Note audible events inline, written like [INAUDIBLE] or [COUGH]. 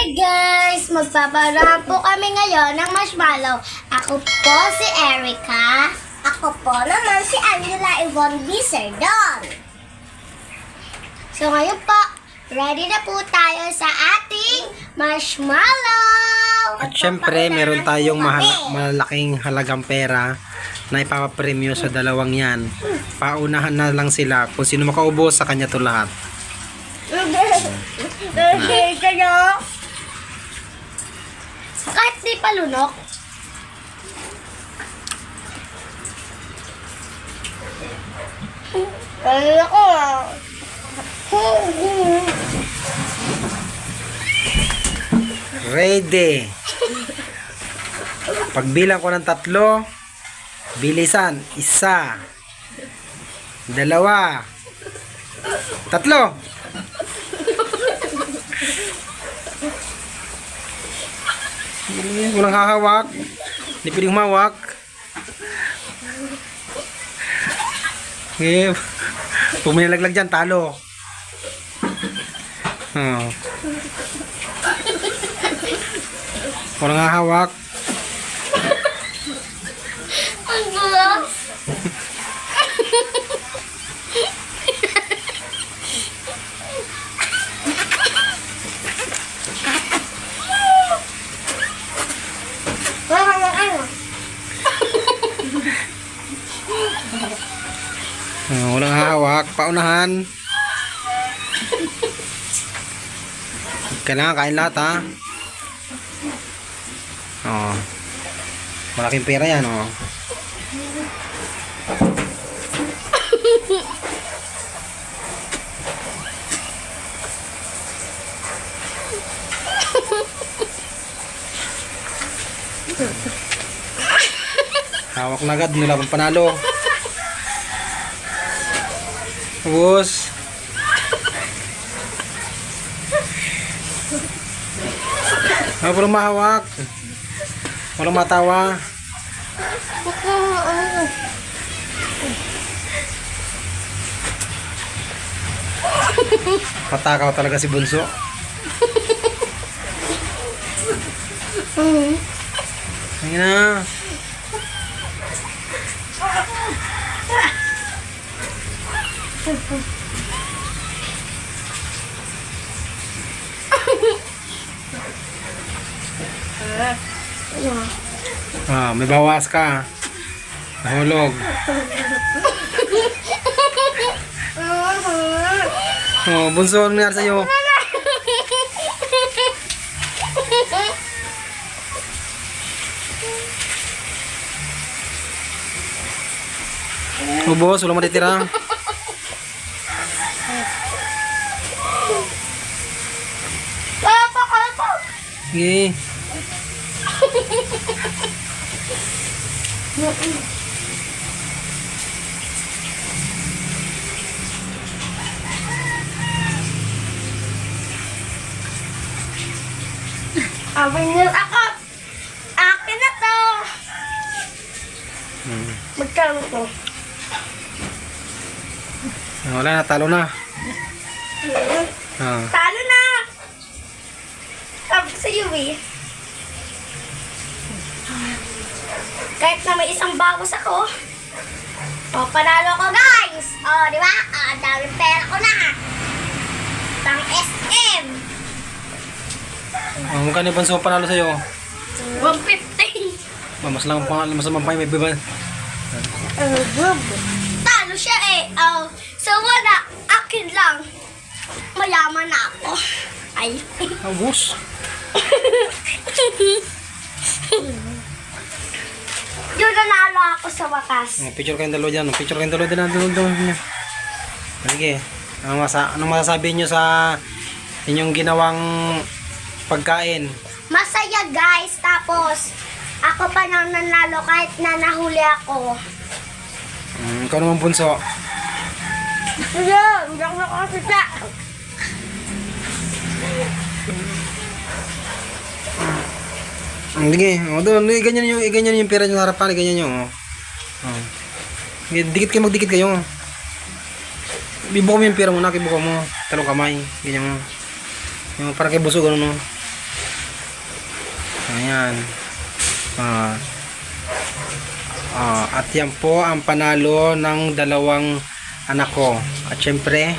Hi guys! Magpaparaan po kami ngayon ng marshmallow. Ako po si Erica. Ako po naman si Angela Yvonne Bizardon. So ngayon po, ready na po tayo sa ating marshmallow. At syempre, meron tayong mahal- malaking halagang pera na ipapapremyo sa dalawang yan. Paunahan na lang sila. Kung sino makaubos, sa kanya to lahat. [LAUGHS] Kayo? Kahit di palunok. Ay, ako ah. Ready! Pagbilang ko ng tatlo, bilisan. Isa. Dalawa. Tatlo! Walang hahawak. Hindi pwedeng humawak. Eh, pag may nalaglag dyan, talo. Oh. Walang hahawak. Ang Oh, walang hahawak. Paunahan. Kailangan kain lahat ha. Oh. Malaking pera yan oh. [LAUGHS] Hawak na agad, nila pang panalo. Ubus. Ah, walang mahawak. Walang matawa. Patakaw talaga si Bunso. [LAUGHS] Ayun na. Ah, may bawas ka. Nahulog. Oh, bunso, ano nangyari sa'yo? Ubos, wala matitira. Sige. Abay niyo ako. Akin na to. Hmm. Magkano to? Ah, Wala na, talo na. Ah. Talo eh. Kahit na may isang bawas ako. O, panalo ko guys! O, di ba? O, ang daming pera ko na. Pang SM. Ah, magkano yung bunso panalo sa'yo? 150. Ah, mas lang pa, mas lang may biba. Talo siya eh. O, so wala. Akin lang. Mayaman na ako. Ay. Ubos. Yun nanalo ako sa wakas. Oh, picture kayong dalawa dyan. Picture kayong dalawa dyan. Dalawa niya. Sige. Ano masa anong masasabi niyo sa inyong ginawang pagkain? Masaya guys. Tapos, ako pa nang nanalo kahit na nahuli ako. Mm, ikaw naman bunso. Sige, hindi ako nakakita. Mm, Sige. O, doon. Ganyan yung, ganyan yung pera niyo harapan. Ganyan yung. Oh. Oh. Dikit kayo, magdikit kayo. Ibuka mo yung pera mo na, kibuka mo. Talong kamay. Ganyan mo. Yung parang kay busog, ano no. Ayan. Ah. Ah, at yan po ang panalo ng dalawang anak ko. At syempre,